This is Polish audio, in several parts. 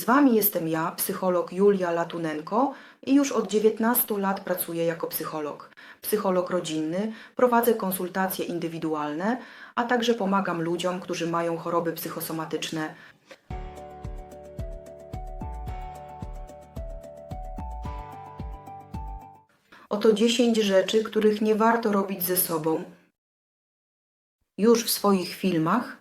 Z Wami jestem ja, psycholog Julia Latunenko i już od 19 lat pracuję jako psycholog. Psycholog rodzinny, prowadzę konsultacje indywidualne, a także pomagam ludziom, którzy mają choroby psychosomatyczne. Oto 10 rzeczy, których nie warto robić ze sobą. Już w swoich filmach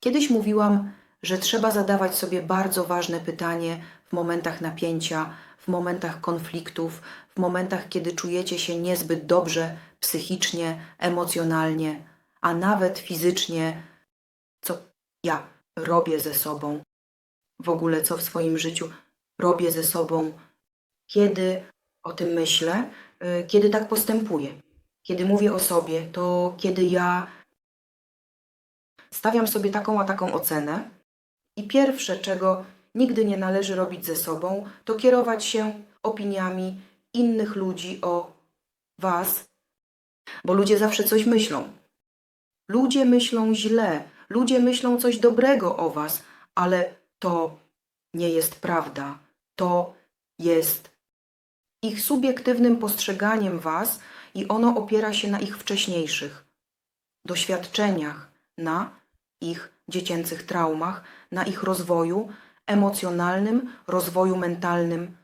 kiedyś mówiłam, że trzeba zadawać sobie bardzo ważne pytanie w momentach napięcia, w momentach konfliktów, w momentach, kiedy czujecie się niezbyt dobrze psychicznie, emocjonalnie, a nawet fizycznie, co ja robię ze sobą, w ogóle co w swoim życiu robię ze sobą, kiedy o tym myślę, y, kiedy tak postępuję. Kiedy mówię o sobie, to kiedy ja stawiam sobie taką a taką ocenę i pierwsze, czego nigdy nie należy robić ze sobą, to kierować się opiniami innych ludzi o Was, bo ludzie zawsze coś myślą. Ludzie myślą źle, ludzie myślą coś dobrego o Was, ale to nie jest prawda. To jest ich subiektywnym postrzeganiem Was i ono opiera się na ich wcześniejszych doświadczeniach, na ich dziecięcych traumach, na ich rozwoju emocjonalnym, rozwoju mentalnym.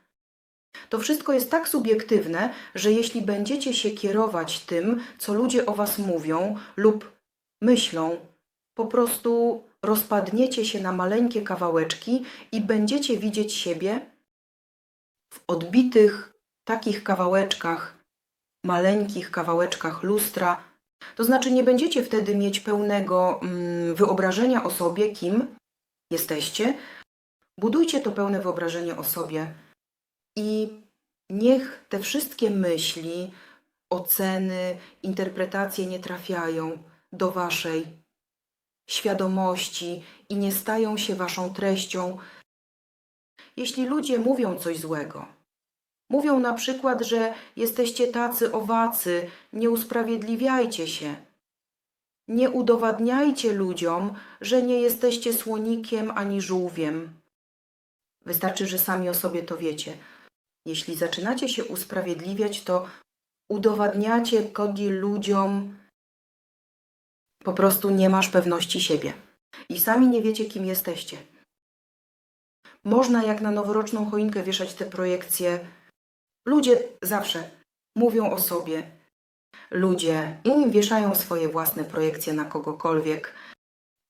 To wszystko jest tak subiektywne, że jeśli będziecie się kierować tym, co ludzie o Was mówią lub myślą, po prostu rozpadniecie się na maleńkie kawałeczki i będziecie widzieć siebie w odbitych takich kawałeczkach, maleńkich kawałeczkach lustra. To znaczy, nie będziecie wtedy mieć pełnego mm, wyobrażenia o sobie, kim jesteście. Budujcie to pełne wyobrażenie o sobie i niech te wszystkie myśli, oceny, interpretacje nie trafiają do waszej świadomości i nie stają się waszą treścią. Jeśli ludzie mówią coś złego, mówią na przykład, że jesteście tacy owacy, nie usprawiedliwiajcie się. Nie udowadniajcie ludziom, że nie jesteście słonikiem ani żółwiem. Wystarczy, że sami o sobie to wiecie. Jeśli zaczynacie się usprawiedliwiać, to udowadniacie kodi ludziom, po prostu nie masz pewności siebie. I sami nie wiecie, kim jesteście. Można jak na noworoczną choinkę wieszać te projekcje. Ludzie zawsze mówią o sobie. Ludzie inni wieszają swoje własne projekcje na kogokolwiek.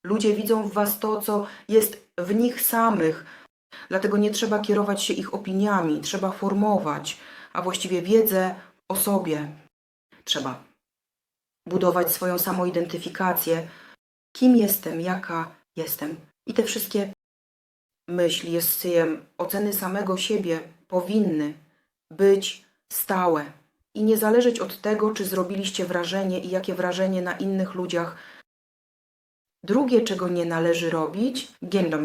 Ludzie widzą w was to, co jest w nich samych. Dlatego nie trzeba kierować się ich opiniami, trzeba formować, a właściwie wiedzę o sobie. Trzeba budować swoją samoidentyfikację. Kim jestem, jaka jestem. I te wszystkie myśli, jest oceny samego siebie powinny być stałe i nie zależeć od tego, czy zrobiliście wrażenie i jakie wrażenie na innych ludziach. Drugie, czego nie należy robić,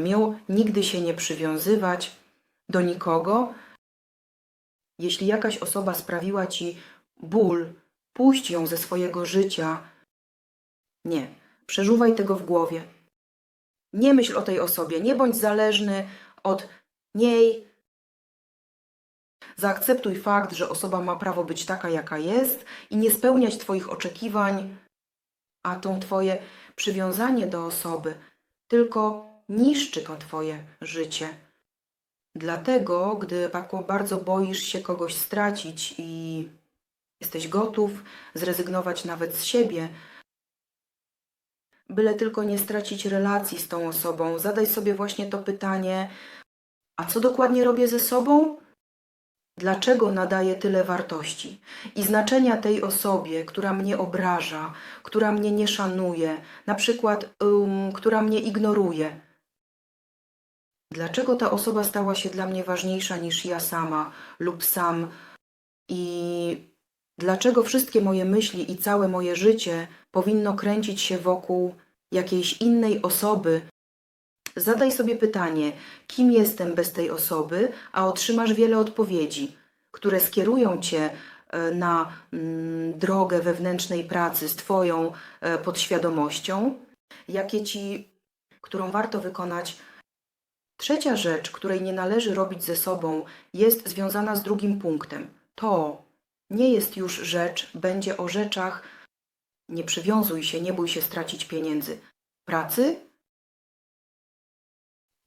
miał, nigdy się nie przywiązywać do nikogo. Jeśli jakaś osoba sprawiła ci ból, puść ją ze swojego życia. Nie, przeżuwaj tego w głowie. Nie myśl o tej osobie, nie bądź zależny od niej. Zaakceptuj fakt, że osoba ma prawo być taka, jaka jest i nie spełniać Twoich oczekiwań, a to Twoje przywiązanie do osoby tylko niszczy to Twoje życie. Dlatego, gdy tak bardzo boisz się kogoś stracić i jesteś gotów zrezygnować nawet z siebie, byle tylko nie stracić relacji z tą osobą, zadaj sobie właśnie to pytanie: a co dokładnie robię ze sobą? Dlaczego nadaję tyle wartości i znaczenia tej osobie, która mnie obraża, która mnie nie szanuje, na przykład, ym, która mnie ignoruje? Dlaczego ta osoba stała się dla mnie ważniejsza niż ja sama lub sam? I dlaczego wszystkie moje myśli i całe moje życie powinno kręcić się wokół jakiejś innej osoby? Zadaj sobie pytanie, kim jestem bez tej osoby, a otrzymasz wiele odpowiedzi, które skierują cię e, na mm, drogę wewnętrznej pracy z Twoją e, podświadomością, jakie ci, którą warto wykonać Trzecia rzecz, której nie należy robić ze sobą, jest związana z drugim punktem. To nie jest już rzecz, będzie o rzeczach. Nie przywiązuj się, nie bój się stracić pieniędzy. Pracy,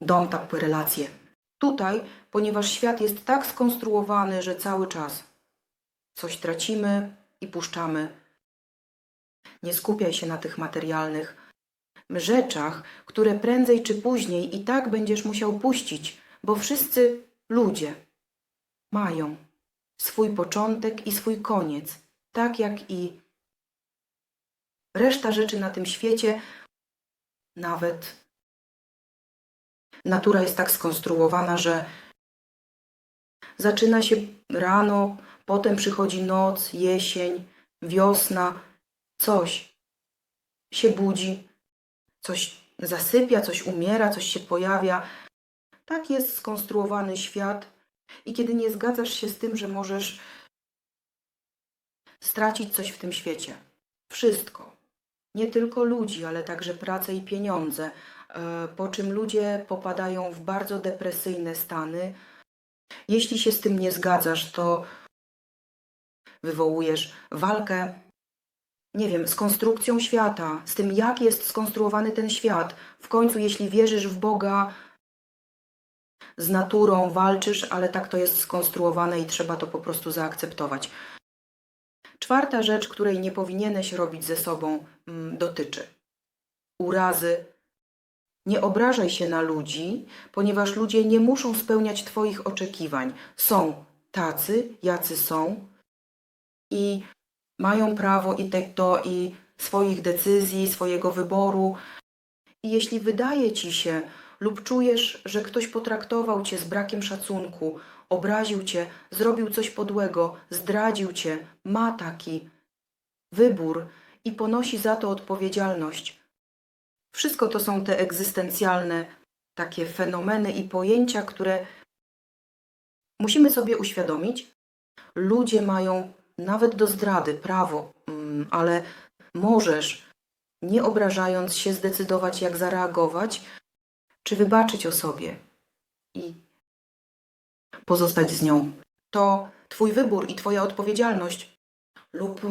dom, tak relacje. Tutaj, ponieważ świat jest tak skonstruowany, że cały czas coś tracimy i puszczamy. Nie skupiaj się na tych materialnych rzeczach, które prędzej czy później i tak będziesz musiał puścić, bo wszyscy ludzie mają swój początek i swój koniec, tak jak i reszta rzeczy na tym świecie, nawet natura jest tak skonstruowana, że zaczyna się rano, potem przychodzi noc, jesień, wiosna, coś się budzi, coś zasypia, coś umiera, coś się pojawia. Tak jest skonstruowany świat. I kiedy nie zgadzasz się z tym, że możesz stracić coś w tym świecie, wszystko, nie tylko ludzi, ale także pracę i pieniądze, po czym ludzie popadają w bardzo depresyjne stany. Jeśli się z tym nie zgadzasz, to wywołujesz walkę nie wiem, z konstrukcją świata, z tym, jak jest skonstruowany ten świat. W końcu, jeśli wierzysz w Boga, z naturą walczysz, ale tak to jest skonstruowane i trzeba to po prostu zaakceptować. Czwarta rzecz, której nie powinieneś robić ze sobą, mm, dotyczy urazy. Nie obrażaj się na ludzi, ponieważ ludzie nie muszą spełniać Twoich oczekiwań. Są tacy, jacy są i mają prawo i te, do i swoich decyzji, swojego wyboru. I jeśli wydaje ci się lub czujesz, że ktoś potraktował cię z brakiem szacunku, obraził cię, zrobił coś podłego, zdradził cię, ma taki wybór i ponosi za to odpowiedzialność. Wszystko to są te egzystencjalne takie fenomeny i pojęcia, które musimy sobie uświadomić. Ludzie mają nawet do zdrady, prawo, mm, ale możesz, nie obrażając się, zdecydować, jak zareagować, czy wybaczyć osobie i pozostać z nią. To Twój wybór i Twoja odpowiedzialność, lub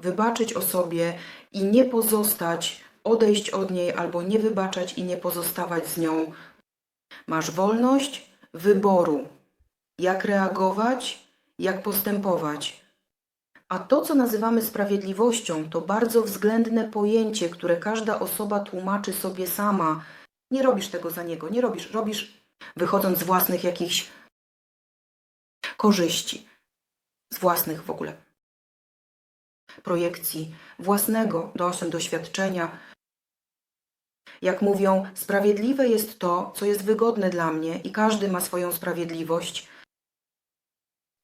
wybaczyć osobie i nie pozostać, odejść od niej, albo nie wybaczać i nie pozostawać z nią. Masz wolność wyboru, jak reagować jak postępować. A to, co nazywamy sprawiedliwością, to bardzo względne pojęcie, które każda osoba tłumaczy sobie sama. Nie robisz tego za niego, nie robisz, robisz wychodząc z własnych jakichś korzyści, z własnych w ogóle projekcji, własnego doświadczenia. Jak mówią, sprawiedliwe jest to, co jest wygodne dla mnie i każdy ma swoją sprawiedliwość.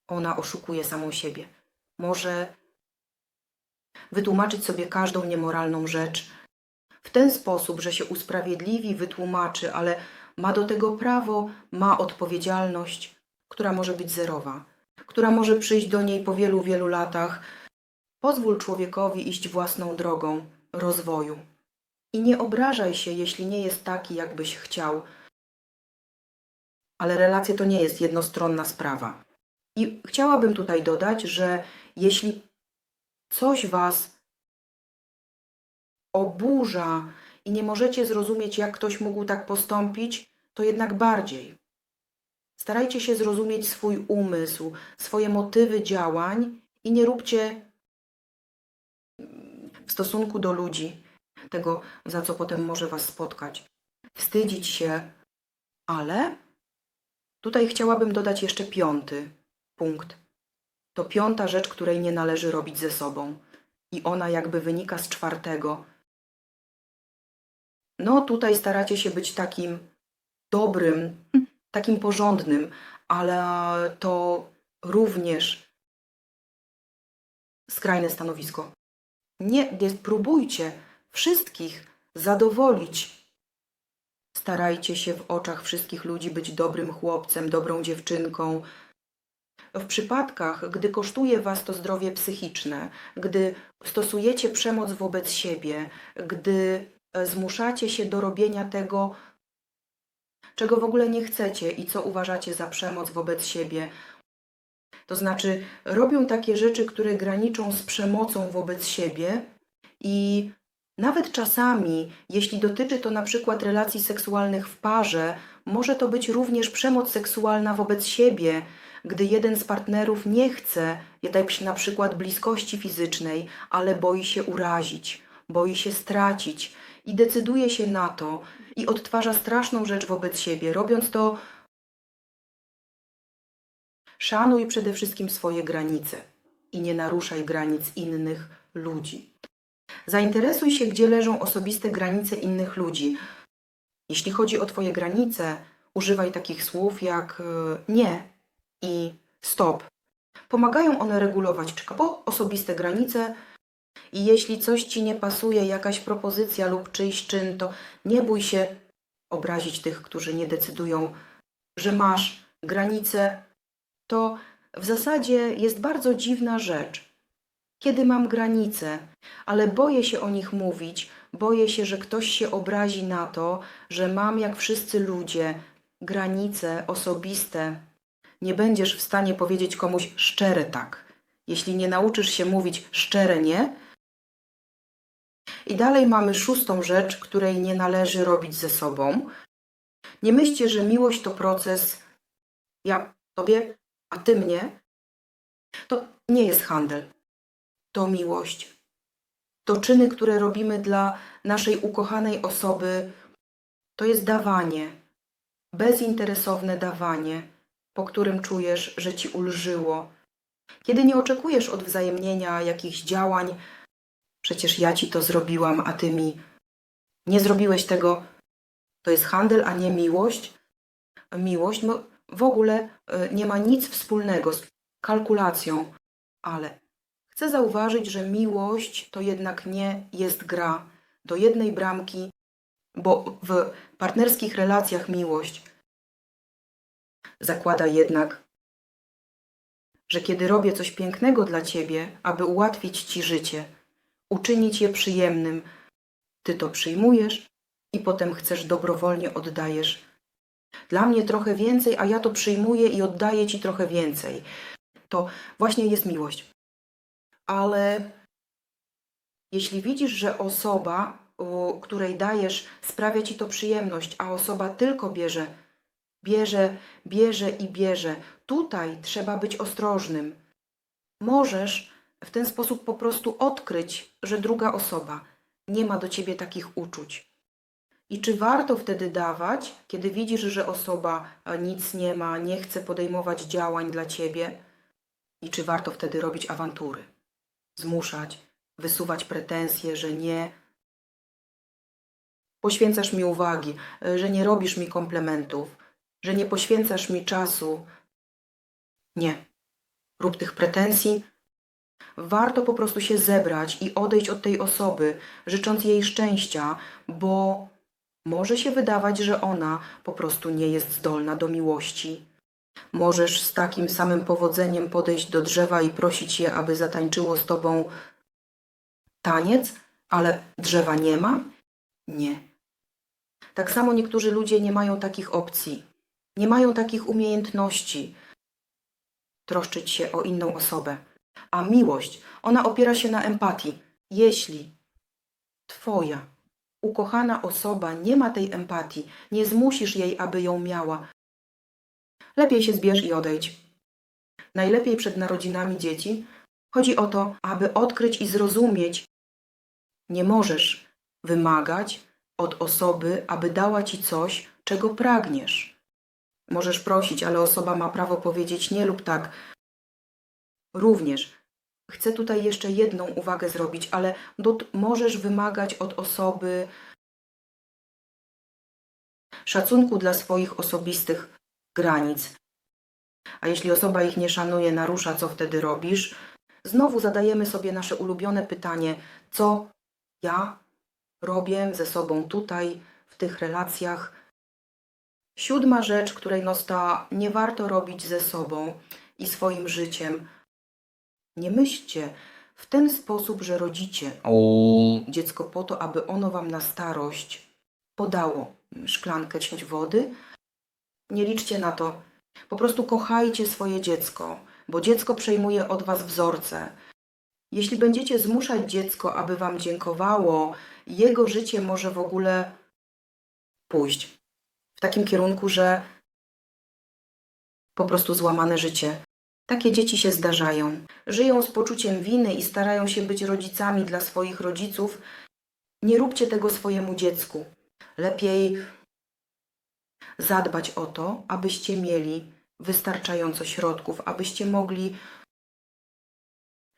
Ona oszukuje samą siebie. Może wytłumaczyć sobie każdą niemoralną rzecz w ten sposób, że się usprawiedliwi, wytłumaczy, ale ma do tego prawo, ma odpowiedzialność, która może być zerowa, która może przyjść do niej po wielu, wielu latach. Pozwól człowiekowi iść własną drogą rozwoju. I nie obrażaj się, jeśli nie jest taki, jakbyś chciał. Ale relacje to nie jest jednostronna sprawa. I chciałabym tutaj dodać, że jeśli coś Was oburza i nie możecie zrozumieć, jak ktoś mógł tak postąpić, to jednak bardziej. Starajcie się zrozumieć swój umysł, swoje motywy działań i nie róbcie w stosunku do ludzi tego, za co potem może Was spotkać. Wstydzić się, ale tutaj chciałabym dodać jeszcze piąty Punkt. To piąta rzecz, której nie należy robić ze sobą. I ona jakby wynika z czwartego. No tutaj staracie się być takim dobrym, takim porządnym, ale to również skrajne stanowisko. Nie, nie próbujcie wszystkich zadowolić. Starajcie się w oczach wszystkich ludzi być dobrym chłopcem, dobrą dziewczynką, w przypadkach, gdy kosztuje Was to zdrowie psychiczne, gdy stosujecie przemoc wobec siebie, gdy e, zmuszacie się do robienia tego, czego w ogóle nie chcecie i co uważacie za przemoc wobec siebie. To znaczy, robią takie rzeczy, które graniczą z przemocą wobec siebie i nawet czasami, jeśli dotyczy to na przykład relacji seksualnych w parze, może to być również przemoc seksualna wobec siebie, gdy jeden z partnerów nie chce jakiejś na przykład bliskości fizycznej, ale boi się urazić, boi się stracić i decyduje się na to i odtwarza straszną rzecz wobec siebie, robiąc to Szanuj przede wszystkim swoje granice i nie naruszaj granic innych ludzi. Zainteresuj się, gdzie leżą osobiste granice innych ludzi. Jeśli chodzi o Twoje granice, używaj takich słów jak e, nie i stop. Pomagają one regulować czekapo osobiste granice i jeśli coś Ci nie pasuje, jakaś propozycja lub czyjś czyn, to nie bój się obrazić tych, którzy nie decydują, że masz granice to w zasadzie jest bardzo dziwna rzecz. Kiedy mam granice, ale boję się o nich mówić, boję się, że ktoś się obrazi na to, że mam, jak wszyscy ludzie, granice osobiste. Nie będziesz w stanie powiedzieć komuś szczere tak, jeśli nie nauczysz się mówić szczere nie. I dalej mamy szóstą rzecz, której nie należy robić ze sobą. Nie myślcie, że miłość to proces. Ja tobie, a ty mnie, to nie jest handel. To miłość. To czyny, które robimy dla naszej ukochanej osoby, to jest dawanie. Bezinteresowne dawanie, po którym czujesz, że ci ulżyło. Kiedy nie oczekujesz odwzajemnienia jakichś działań, przecież ja ci to zrobiłam, a ty mi nie zrobiłeś tego. To jest handel, a nie miłość. Miłość, w ogóle y, nie ma nic wspólnego z kalkulacją, ale chcę zauważyć, że miłość to jednak nie jest gra do jednej bramki, bo w partnerskich relacjach miłość zakłada jednak, że kiedy robię coś pięknego dla ciebie, aby ułatwić ci życie, uczynić je przyjemnym, ty to przyjmujesz i potem chcesz dobrowolnie oddajesz dla mnie trochę więcej, a ja to przyjmuję i oddaję Ci trochę więcej. To właśnie jest miłość. Ale jeśli widzisz, że osoba, której dajesz, sprawia Ci to przyjemność, a osoba tylko bierze, bierze, bierze i bierze, tutaj trzeba być ostrożnym. Możesz w ten sposób po prostu odkryć, że druga osoba nie ma do Ciebie takich uczuć. I czy warto wtedy dawać, kiedy widzisz, że osoba e, nic nie ma, nie chce podejmować działań dla ciebie? I czy warto wtedy robić awantury? Zmuszać, wysuwać pretensje, że nie. Poświęcasz mi uwagi, e, że nie robisz mi komplementów, że nie poświęcasz mi czasu. Nie. Rób tych pretensji. Warto po prostu się zebrać i odejść od tej osoby, życząc jej szczęścia, bo może się wydawać, że ona po prostu nie jest zdolna do miłości. Możesz z takim samym powodzeniem podejść do drzewa i prosić je, aby zatańczyło z tobą taniec, ale drzewa nie ma? Nie. Tak samo niektórzy ludzie nie mają takich opcji, nie mają takich umiejętności troszczyć się o inną osobę. A miłość, ona opiera się na empatii. Jeśli Twoja ukochana osoba nie ma tej empatii, nie zmusisz jej, aby ją miała. Lepiej się zbierz i odejdź. Najlepiej przed narodzinami dzieci chodzi o to, aby odkryć i zrozumieć. Nie możesz wymagać od osoby, aby dała ci coś, czego pragniesz. Możesz prosić, ale osoba ma prawo powiedzieć nie lub tak. Również Chcę tutaj jeszcze jedną uwagę zrobić, ale możesz wymagać od osoby szacunku dla swoich osobistych granic. A jeśli osoba ich nie szanuje, narusza, co wtedy robisz? Znowu zadajemy sobie nasze ulubione pytanie, co ja robię ze sobą tutaj, w tych relacjach. Siódma rzecz, której nosta nie warto robić ze sobą i swoim życiem, nie myślcie w ten sposób, że rodzicie dziecko po to, aby ono wam na starość podało szklankę ciąć wody, Nie liczcie na to. Po prostu kochajcie swoje dziecko, bo dziecko przejmuje od was wzorce. Jeśli będziecie zmuszać dziecko, aby wam dziękowało, jego życie może w ogóle pójść w takim kierunku, że po prostu złamane życie. Takie dzieci się zdarzają. Żyją z poczuciem winy i starają się być rodzicami dla swoich rodziców. Nie róbcie tego swojemu dziecku. Lepiej zadbać o to, abyście mieli wystarczająco środków, abyście mogli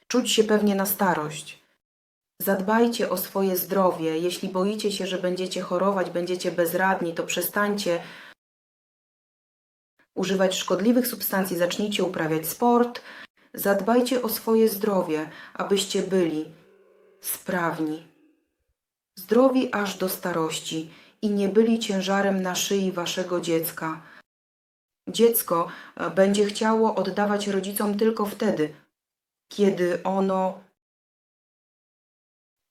czuć się pewnie na starość. Zadbajcie o swoje zdrowie. Jeśli boicie się, że będziecie chorować, będziecie bezradni, to przestańcie używać szkodliwych substancji, zacznijcie uprawiać sport. Zadbajcie o swoje zdrowie, abyście byli sprawni, zdrowi aż do starości i nie byli ciężarem na szyi waszego dziecka. Dziecko e, będzie chciało oddawać rodzicom tylko wtedy, kiedy ono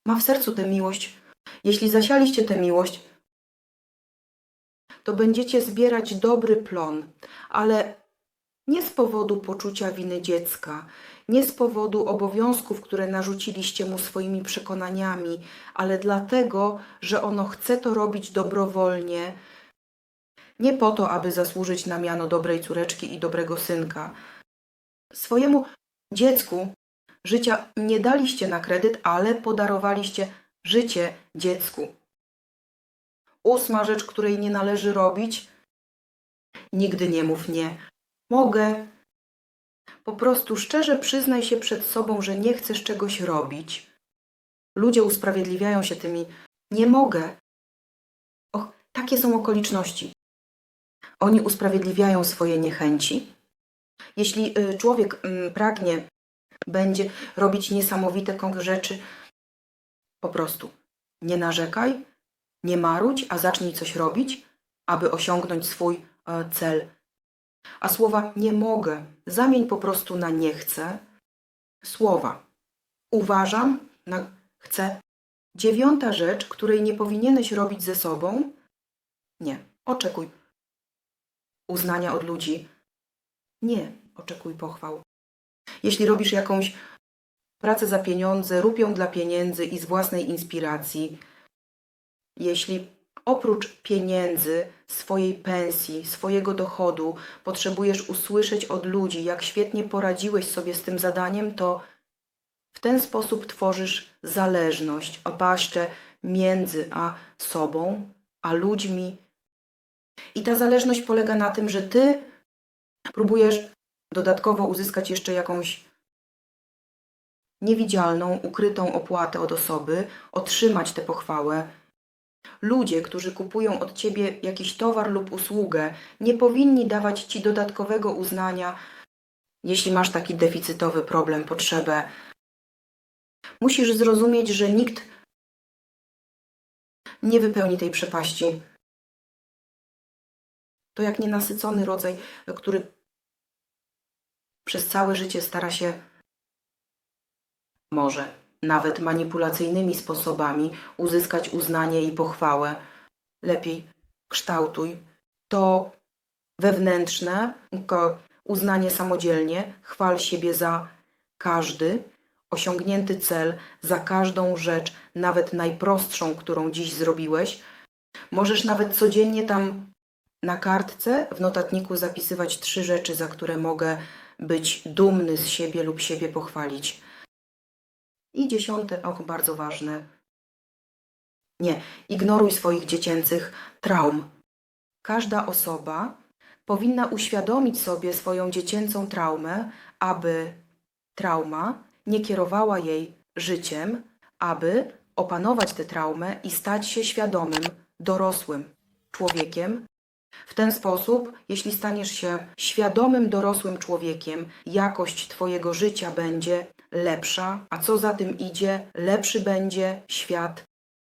ma w sercu tę miłość. Jeśli zasialiście tę miłość, to będziecie zbierać dobry plon, ale nie z powodu poczucia winy dziecka, nie z powodu obowiązków, które narzuciliście mu swoimi przekonaniami, ale dlatego, że ono chce to robić dobrowolnie, nie po to, aby zasłużyć na miano dobrej córeczki i dobrego synka. Swojemu dziecku życia nie daliście na kredyt, ale podarowaliście życie dziecku. Ósma rzecz, której nie należy robić. Nigdy nie mów nie. Mogę. Po prostu szczerze przyznaj się przed sobą, że nie chcesz czegoś robić. Ludzie usprawiedliwiają się tymi nie mogę. Och, takie są okoliczności. Oni usprawiedliwiają swoje niechęci. Jeśli y, człowiek mm, pragnie, będzie robić niesamowite rzeczy, po prostu nie narzekaj, nie marudź, a zacznij coś robić, aby osiągnąć swój e, cel. A słowa nie mogę zamień po prostu na nie chcę. Słowa uważam na chcę. Dziewiąta rzecz, której nie powinieneś robić ze sobą. Nie, oczekuj uznania od ludzi. Nie oczekuj pochwał. Jeśli robisz jakąś pracę za pieniądze, rób ją dla pieniędzy i z własnej inspiracji. Jeśli oprócz pieniędzy, swojej pensji, swojego dochodu potrzebujesz usłyszeć od ludzi, jak świetnie poradziłeś sobie z tym zadaniem, to w ten sposób tworzysz zależność, opaszczę między a sobą, a ludźmi. I ta zależność polega na tym, że ty próbujesz dodatkowo uzyskać jeszcze jakąś niewidzialną, ukrytą opłatę od osoby, otrzymać tę pochwałę. Ludzie, którzy kupują od ciebie jakiś towar lub usługę, nie powinni dawać ci dodatkowego uznania, jeśli masz taki deficytowy problem, potrzebę. Musisz zrozumieć, że nikt nie wypełni tej przepaści. To jak nienasycony rodzaj, który przez całe życie stara się może nawet manipulacyjnymi sposobami uzyskać uznanie i pochwałę. Lepiej kształtuj to wewnętrzne uznanie samodzielnie, chwal siebie za każdy osiągnięty cel, za każdą rzecz, nawet najprostszą, którą dziś zrobiłeś. Możesz nawet codziennie tam na kartce w notatniku zapisywać trzy rzeczy, za które mogę być dumny z siebie lub siebie pochwalić. I dziesiąte, och, bardzo ważne. Nie, ignoruj swoich dziecięcych traum. Każda osoba powinna uświadomić sobie swoją dziecięcą traumę, aby trauma nie kierowała jej życiem, aby opanować tę traumę i stać się świadomym, dorosłym człowiekiem. W ten sposób, jeśli staniesz się świadomym, dorosłym człowiekiem, jakość Twojego życia będzie lepsza, a co za tym idzie, lepszy będzie świat